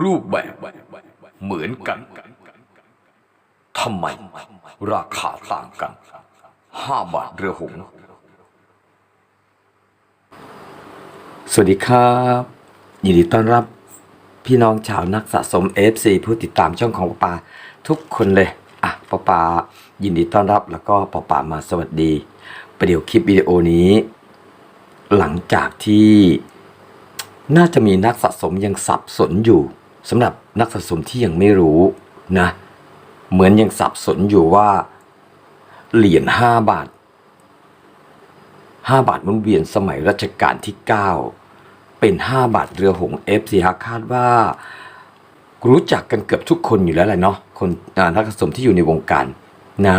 รูปแบบเหมือนกันทำไมราคาต่างกันห้าบาทเรือหงส์สวัสดีครับ ยินดีต้อนรับพี่น้องชาวนักสะสม FC ผู้ติดตามช่องของปาปาทุกคนเลย อะปาปายินดีต้อนรับแล้วก็ปาปามาสวัสดี ประเดี๋ยวคลิปวิดีโอนี้ หลังจากที่ น่าจะมีนักสะสมยังสับสนอยู่สำหรับนักสะสมที่ยังไม่รู้นะ เหมือนยังสับสนอยู่ว่า เหรียญห้าบาทห้าบาทมุนเวียนสมัยรัชกาลที่เก้าเป็นห้าบาทเรือหงเอฟซีฮคาดว่า รู้จักกันเกือบทุกคนอยู่แล้วแหละเนาะคนนักสะสมที่อยู่ในวงการนะ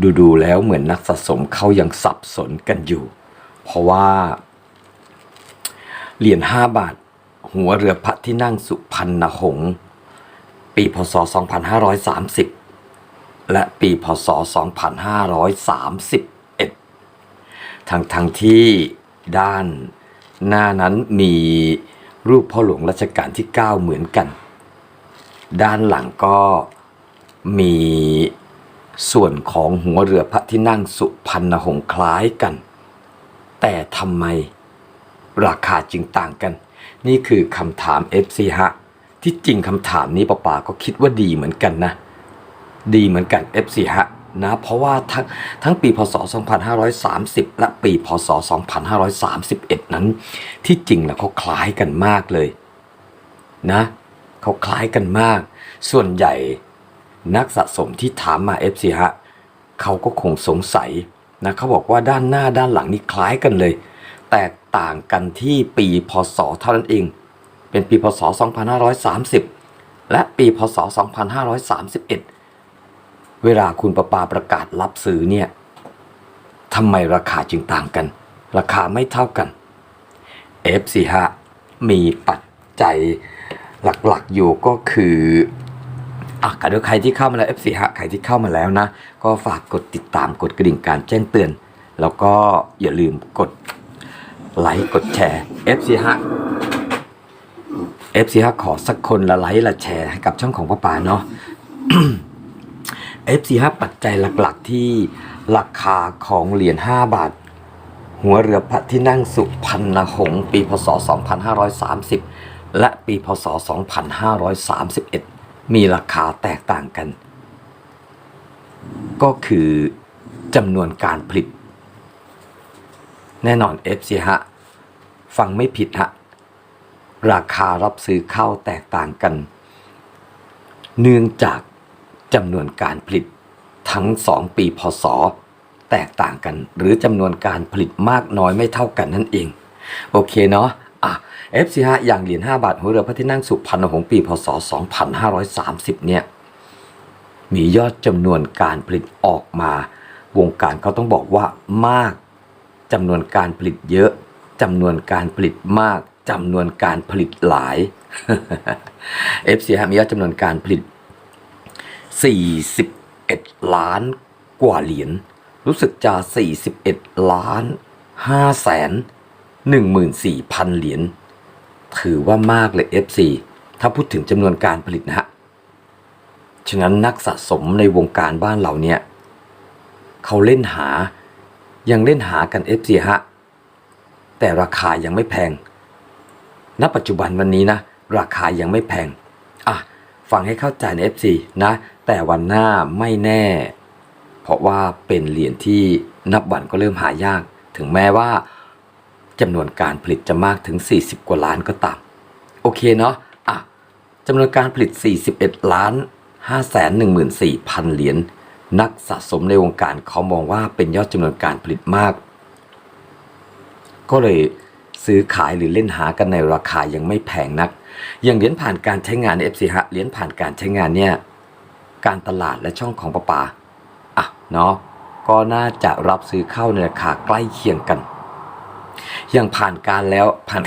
ดูดูๆแล้วเหมือนนักสะสมเขายังสับสนกันอยู่ เพราะว่า เหรียญ5บาท หัวเรือพระที่นั่งสุพรรณหงษ์ปีพศ 2530 และปีพศ 2531 ทั้งทั้งที่ด้านหน้านั้นมีรูปพ่อหลวงรัชกาลที่ 9 เหมือนกัน ด้านหลังก็มีส่วนของหัวเรือพระที่นั่งสุพรรณหงษ์คล้ายกัน แต่ทำไม ราคาจึงต่างกัน นี่คือคำถาม FC ฮะ ที่จริงคำถามนี้ป้าป๋าก็คิดว่าดีเหมือนกันนะ ดีเหมือนกัน FC ฮะนะ เพราะว่าทั้งทั้งปีพศ 2530 และปีพศ 2531 นั้น ที่จริงแล้วเขาคล้ายกันมากเลยนะเขาคล้ายกันมาก ส่วนใหญ่นักสะสมที่ถามมา FC ฮะเขาก็คงสงสัยนะเขาบอกว่าด้านหน้าด้านหลังนี่คล้ายกันเลย แตก ต่างกันที่ปีพศเท่านั้นเอง เป็นปีพศ 2530 และปีพศ 2531 เวลาคุณประปาประกาศรับซื้อเนี่ยทำไมราคาจึงต่างกัน ราคาไม่เท่ากัน F45 มีปัจจัยหลักๆอยู่ก็คืออะเดี๋ยวใครที่เข้ามาแล้ว F45 ใครที่เข้ามาแล้วนะ ก็ฝากกดติดตามกดกระดิ่งการแจ้งเตือน แล้วก็อย่าลืมกด ไลค์กดแชร์ F45 F45 ขอสักคนละไลค์ละแชร์ให้กับช่องของป้าป่าเนาะ F45 ปัจจัยหลักๆที่ราคาของเหรียญ5บาท หัวเรือพระที่นั่งสุพรรณหงษ์ปีพศ 2530 และปีพศ 2531 มีราคาแตกต่างกัน ก็คือจำนวนการผลิต แน่นอน FC ฮะ ฟังไม่ผิดฮะ ราคารับซื้อข้าวแตกต่างกัน เนื่องจากจำนวนการผลิตทั้ง 2 ปีพศ แตกต่างกัน หรือจำนวนการผลิตมากน้อยไม่เท่ากันนั่นเอง โอเคเนาะอะ FC5 อย่างเหรียญ5บาทหัวเรือพระที่นั่งสุพรรณหงษ์ปีพศ 2530 เนี่ยมียอดจำนวนการผลิตออกมา วงการเขาต้องบอกว่ามาก จำนวนการผลิตเยอะจำนวนการผลิตมากจำนวนการผลิตหลาย FC มียอดจำนวนการผลิต 41 ล้านกว่าเหรียญรู้สึกจะ 41 ล้าน5แสน14,000 เหรียญถือว่ามากเลย FC ถ้าพูดถึงจำนวนการผลิตนะฮะ ฉะนั้นนักสะสมในวงการบ้านเราเนี่ย เขาเล่นหา ยังเล่นหากัน FC ฮะ แต่ราคายังไม่แพง ณ ปัจจุบันวันนี้นะ ราคายังไม่แพง อะ ฟังให้เข้าใจใน FC นะ แต่วันหน้าไม่แน่ เพราะว่าเป็นเหรียญที่นับวันก็เริ่มหายาก ถึงแม้ว่าจำนวนการผลิตจะมากถึง 40 กว่าล้านก็ตาม โอเคเนาะ อะจำนวนการผลิต 41 ล้าน5แสน14พันเหรียญ นักสะสมในวงการเขามองว่าเป็นยอดจำนวนการผลิตมาก ก็เลยซื้อขายหรือเล่นหากันในราคายังไม่แพงนัก อย่างเหรียญผ่านการใช้งานใน FC ฮะเหรียญผ่านการใช้งานเนี่ย การตลาดและช่องของประปาอะเนาะก็น่าจะรับซื้อเข้าในราคาใกล้เคียงกัน อย่างผ่านการแล้วผ่าน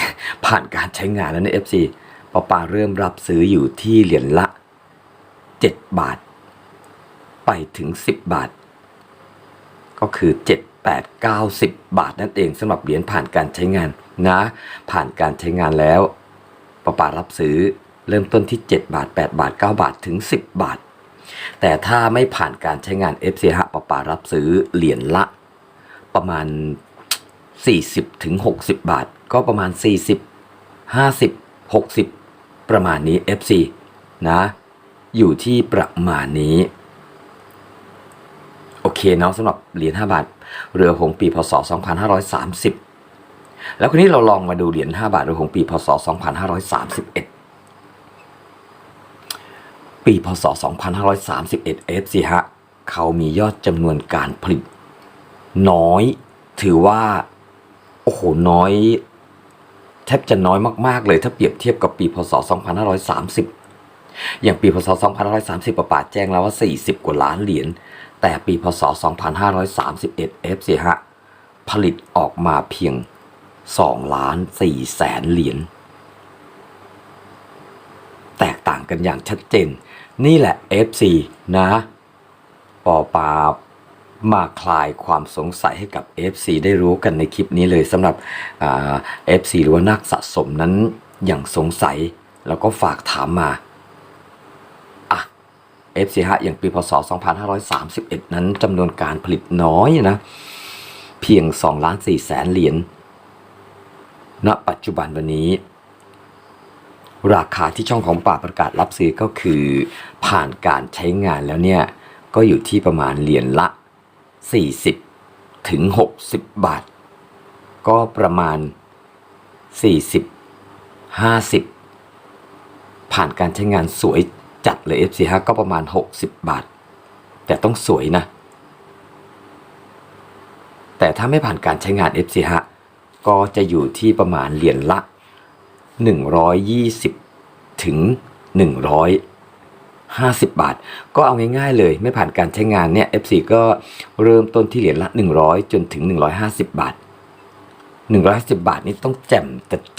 ผ่านการใช้งานแล้วใน FC ปาปาเริ่มรับซื้ออยู่ที่เหรียญละ 7 บาท ไปถึง 10 บาท ก็คือ 7 8 9 10 บาทนั่นเองสำหรับเหรียญผ่านการใช้งานนะ ผ่านการใช้งานแล้วปประปารับซื้อเริ่มต้นที่ 7 บาท 8 บาท 9 บาทถึง 10 บาท แต่ถ้าไม่ผ่านการใช้งาน FC ฮะประปารับซื้อเหรียญละ ประมาณ 40ถึง60 บาท ก็ประมาณ 40 50 60 ประมาณนี้ FC นะ อยู่ที่ประมาณนี้ เคเนาะสำหรับเหรียญ5บาท เรือหงปีพศ 2530 แล้วคนนี้เราลองมาดูเหรียญ5บาทเรือหงปีพศ 2531 ปีพศ 2531 FC ฮะเขามียอดจำนวนการผลิต น้อยถือว่า โอ้โห น้อยแทบจะน้อยมากๆเลยถ้าเปรียบเทียบกับปีพศ 2530 อย่างปีพศ 2530 ประปาแจ้งแล้วว่า 40 กว่าล้านเหรียญ แต่ปีพศ 2531 FC ฮะผลิตออกมาเพียง2ล้าน4แสนเหรียญแตกต่างกันอย่างชัดเจน นี่แหละ FC นะ ปอปามาคลายความสงสัยให้กับ FC ได้รู้กันในคลิปนี้เลยสำหรับอ่า FC หรือว่านักสะสมนั้นอย่างสงสัยแล้วก็ฝากถามมา FC ฮะอย่างปีพศ 2531 นั้นจำนวนการผลิตน้อยนะ เพียง2ล้าน4แสนเหรียญณปัจจุบันวันนี้ ราคาที่ช่องของป่าประกาศรับซื้อก็คือผ่านการใช้งานแล้วเนี่ย ก็อยู่ที่ประมาณเหรียญละ 40 ถึง 60 บาท ก็ประมาณ 40 50 ผ่านการใช้งานสวย จัดเลย FC5 ก็ประมาณ 60 บาท แต่ต้องสวยนะ แต่ถ้าไม่ผ่านการใช้งาน FC5 ก็จะอยู่ที่ประมาณเหรียญละ 120 ถึง 150 บาท ก็เอาง่ายๆเลย ไม่ผ่านการใช้งานเนี่ย FC ก็เริ่มต้นที่เหรียญละ 100 จนถึง 150 บาท 150 บาทนี่ต้องแจ่ม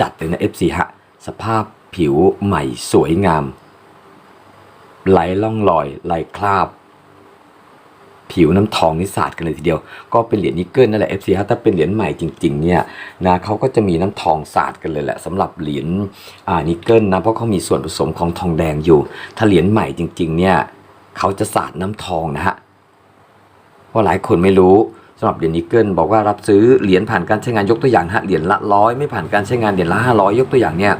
จัดเลยนะ FC ฮะสภาพผิวใหม่สวยงาม ไหลล่องลอยไหลคราบ ผิวน้ำทองนี่สาดกันเลยทีเดียว ก็เป็นเหรียญนิกเกิลนั่นแหละ FC ฮะถ้าเป็นเหรียญใหม่จริงๆเนี่ยนะเขาก็จะมีน้ำทองสาดกันเลยแหละสำหรับเหรียญอ่านิกเกิลนะเพราะเขามีส่วนผสมของทองแดงอยู่ ถ้าเหรียญใหม่จริง ๆ เนี่ยเขาจะสาดน้ำทองนะฮะเพราะหลายคนไม่รู้สำหรับเหรียญนิกเกิลบอกว่ารับซื้อเหรียญผ่านการใช้งานยกตัวอย่างฮะเหรียญละร้อยไม่ผ่านการใช้งานเหรียญละห้าร้อยยกตัวอย่างเนี่ย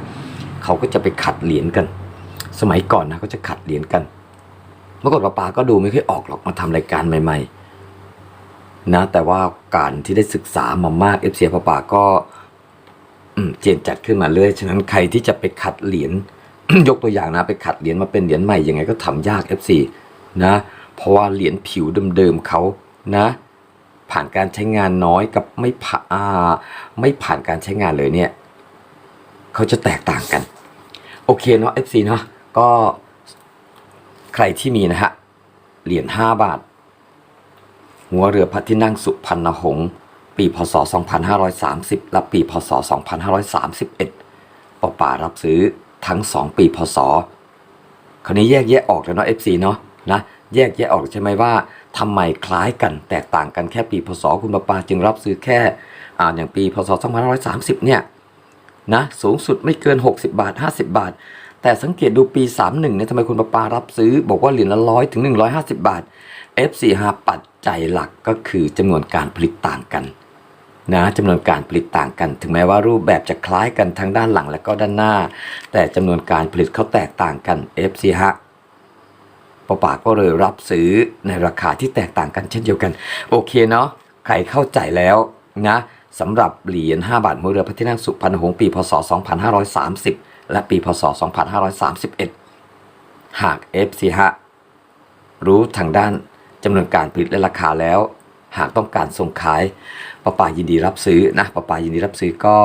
เขาก็จะไปขัดเหรียญกัน สมัยก่อนนะเขาจะขัดเหรียญกันเมื่อก่อนป้าก็ดูไม่ค่อยออกหรอกมาทำรายการใหม่ ๆ นะ แต่ว่าการที่ได้ศึกษามามากเอฟซีป้าปาก็เจนจัดขึ้นมาเรื่อยฉะนั้นใครที่จะไปขัดเหรียญยกตัวอย่างนะไปขัดเหรียญมาเป็นเหรียญใหม่ยังไงก็ทำยาก FC นะเพราะว่าเหรียญผิวเดิมๆเขานะ ผ่านการใช้งานน้อยกับไม่ผ่าไม่ผ่านการใช้งานเลยเนี่ยเขาจะแตกต่างกัน โอเคเนาะ FC เนาะ ก็ใครที่มีนะฮะเหรียญ5บาท หัวเรือพระที่นั่งสุพรรณหงษ์ปีพศ 2530 และปีพศ 2531ปอป่ารับซื้อทั้ง 2 ปีพศ คราวนี้แยกแยะออกแล้วเนาะ FC เนาะนะแยกแยะออกใช่ไหมว่าทำไมคล้ายกันแตกต่างกันแค่ปีพศคุณปาปาจึงรับซื้อแค่อ่าอย่างปีพศ2530 เนี่ยนะสูงสุดไม่เกิน 60 บาท 50 บาท แต่สังเกตดูปี 31เนี่ยทำไมคุณปาปารับซื้อ บอกว่าเหรียญละร้อยถึง 150 บาท F45 ปัจจัยหลักก็คือจำนวนการผลิตต่างกันนะจำนวนการผลิตต่างกัน ถึงแม้ว่ารูปแบบจะคล้ายกันทั้งด้านหลังและก็ด้านหน้า แต่จำนวนการผลิตเขาแตกต่างกัน F45 ปาปาก็เลยรับซื้อในราคาที่แตกต่างกันเช่นเดียวกัน โอเคเนาะใครเข้าใจแล้วนะสำหรับเหรียญ5บาทหัวเรือพระที่นั่งสุพรรณหงษ์ปีพศ 2530 และปีพศ 2531 หาก F45 รู้ทางด้านจำนวนการผลิตและราคาแล้ว หากต้องการส่งขายปาปายินดีรับซื้อนะปาปายินดีรับซื้อก็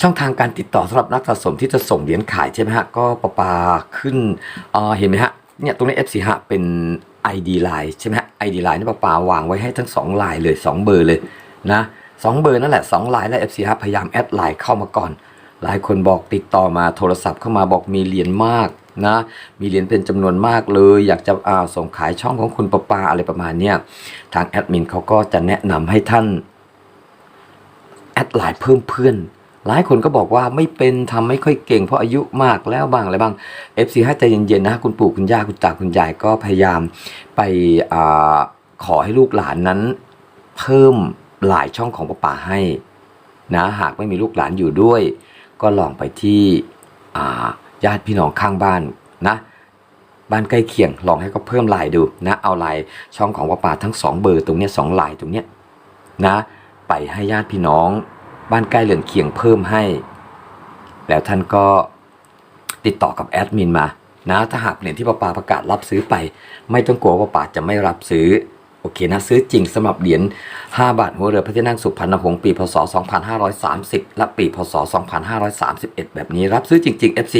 ช่องทางการติดต่อสำหรับนักสะสมที่จะส่งเหรียญขายใช่ไหมฮะ ก็ปาปาขึ้นเเห็นไหมฮะเนี่ยตรงนี้ F4 ฮะเป็น ID Line ใช่ไหมฮะ ID Line นี่ปาปาวางไว้ให้ทั้ง 2 ลายเลย 2 เบอร์เลยนะสองเบอร์นั่นแหละ2ลายและ F4 ฮะพยายามแอดไลน์เข้ามาก่อน หลายคนบอกติดต่อมาโทรศัพท์เข้ามาบอกมีเหรียญมากนะมีเหรียญเป็นจำนวนมากเลย อยากจะอ่าส่งขายช่องของคุณปาปาอะไรประมาณเนี้ยทางแอดมินเขาก็จะแนะนำให้ท่านแอดไลน์เพิ่มเพื่อน หลายคนก็บอกว่าไม่เป็นทำไม่ค่อยเก่งเพราะอายุมากแล้วบ้างอะไรบ้าง FC ให้ใจเย็นๆนะคุณปู่คุณย่าคุณตาคุณยายก็พยายามไปอาขอให้ลูกหลานนั้น เพิ่มหลายช่องของป้าป่าให้นะหากไม่มีลูกหลานอยู่ด้วย ก็ลองไปที่ญาติพี่น้องข้างบ้านนะบ้านใกล้เคียงลองให้เขาเพิ่มลายดูนะเอาลายช่องของป้าป่าทั้งสองเบอร์ตรงเนี้ยสองลายตรงเนี้ยนะไปให้ญาติพี่น้อง บ้านใกล้เรือนเคียงเพิ่มให้ แล้วท่านก็ติดต่อกับแอดมินมานะถ้าหากเหรียญที่ปป่าประกาศรับซื้อไป ไม่ต้องกลัวว่าป้าป่าจะไม่รับซื้อ โอเคนะซื้อจริงสำหรับเหรียญ5บาทหัวเรือพระที่นั่งสุพรรณหงษ์ปีพศ 2530 และปีพศ 2531 แบบนี้รับซื้อจริง ๆ FC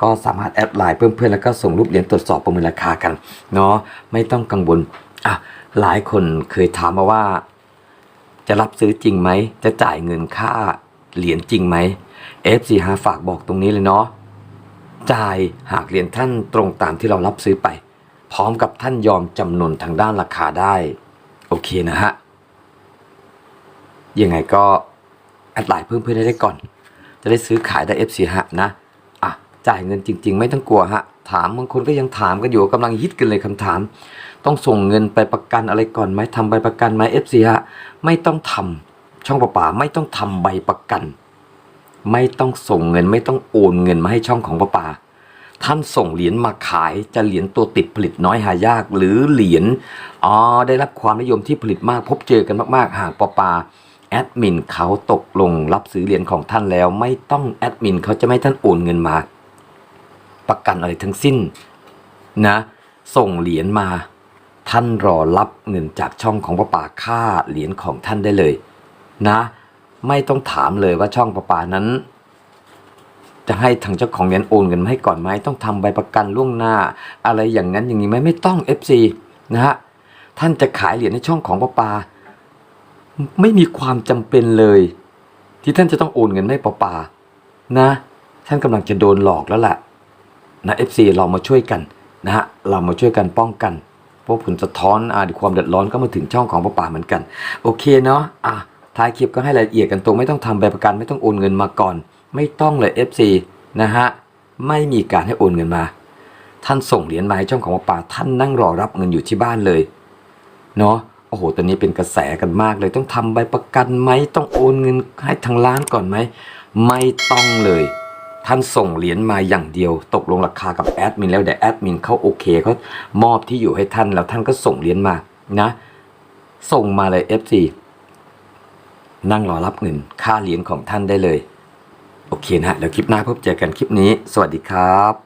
ก็สามารถแอดไลน์เพื่อนๆแล้วก็ส่งรูปเหรียญตรวจสอบประเมินราคากันเนาะไม่ต้องกังวลอะหลายคนเคยถามมาว่า จะรับซื้อจริงไหม จะจ่ายเงินค่าเหรียญจริงไหม FC หาฝากบอกตรงนี้เลยเนาะจ่ายหากเหรียญท่านตรงตามที่เรารับซื้อไป พร้อมกับท่านยอมจำนนทางด้านราคาได้ โอเคนะฮะ ยังไงก็แอดไลน์เพิ่มเพื่อนได้ก่อน จะได้ซื้อขายได้ FC ฮะนะอะจ่ายเงินจริง ๆ ไม่ต้องกลัวฮะ ถามบางคนก็ยังถามกันอยู่กำลังฮิตกันเลยคำถาม ต้องส่งเงินไปประกันอะไรก่อนไหมทำใบประกันไหม FC ฮะไม่ต้องทำช่องประปาไม่ต้องทำใบประกัน ไม่ต้องส่งเงินไม่ต้องโอนเงินมาให้ช่องของประปา ท่านส่งเหรียญมาขายจะเหรียญตัวติดผลิตน้อยหายาก หรือเหรียญอ๋อได้รับความนิยมที่ผลิตมากพบเจอกันมาก ๆ หากประปาแอดมินเขาตกลงรับซื้อเหรียญของท่านแล้ว ไม่ต้องแอดมินเขาจะไม่ท่านโอนเงินมา ประกันอะไรทั้งสิ้นนะ ส่งเหรียญมา ท่านรอรับเงินจากช่องของประปาค่าเหรียญของท่านได้เลย นะ ไม่ต้องถามเลยว่าช่องประปานั้น จะให้ทางเจ้าของเหรียญโอนเงินมาให้ก่อนไหมต้องทำใบประกันล่วงหน้า อะไรอย่างนั้นอย่างนี้ไหมไม่ต้อง FC นะฮะท่านจะขายเหรียญในช่องของปปา ไม่มีความจำเป็นเลย ที่ท่านจะต้องโอนเงินให้ปปา นะ ท่านกำลังจะโดนหลอกแล้วแหละนะ FC เรามาช่วยกันนะฮะเรามาช่วยกันป้องกันเพราะผลสะท้อนอาความเดือดร้อนก็มาถึงช่องของปปาเหมือนกัน โอเคเนาะอะท้ายคลิปก็ให้รายละเอียดกันตรงไม่ต้องทำใบประกันไม่ต้องโอนเงินมาก่อน ไม่ต้องเลย FC นะฮะไม่มีการให้โอนเงินมา ท่านส่งเหรียญมาให้ช่องของประปาท่านนั่งรอรับเงินอยู่ที่บ้านเลยเนาะโอ้โหตอนนี้เป็นกระแสกันมากเลย ต้องทำใบประกันไหมต้องโอนเงินให้ทางร้านก่อนไหมไม่ต้องเลย ท่านส่งเหรียญมาอย่างเดียว ตกลงราคากับแอดมินแล้วเดี๋ยวแอดมินเขาโอเคเขามอบที่อยู่ให้ท่านแล้วท่านก็ส่งเหรียญมานะ ส่งมาเลย FC นั่งรอรับเงินค่าเหรียญของท่านได้เลย โอเคนะฮะเดี๋ยวคลิปหน้าพบเจอกันคลิปนี้ สวัสดีครับ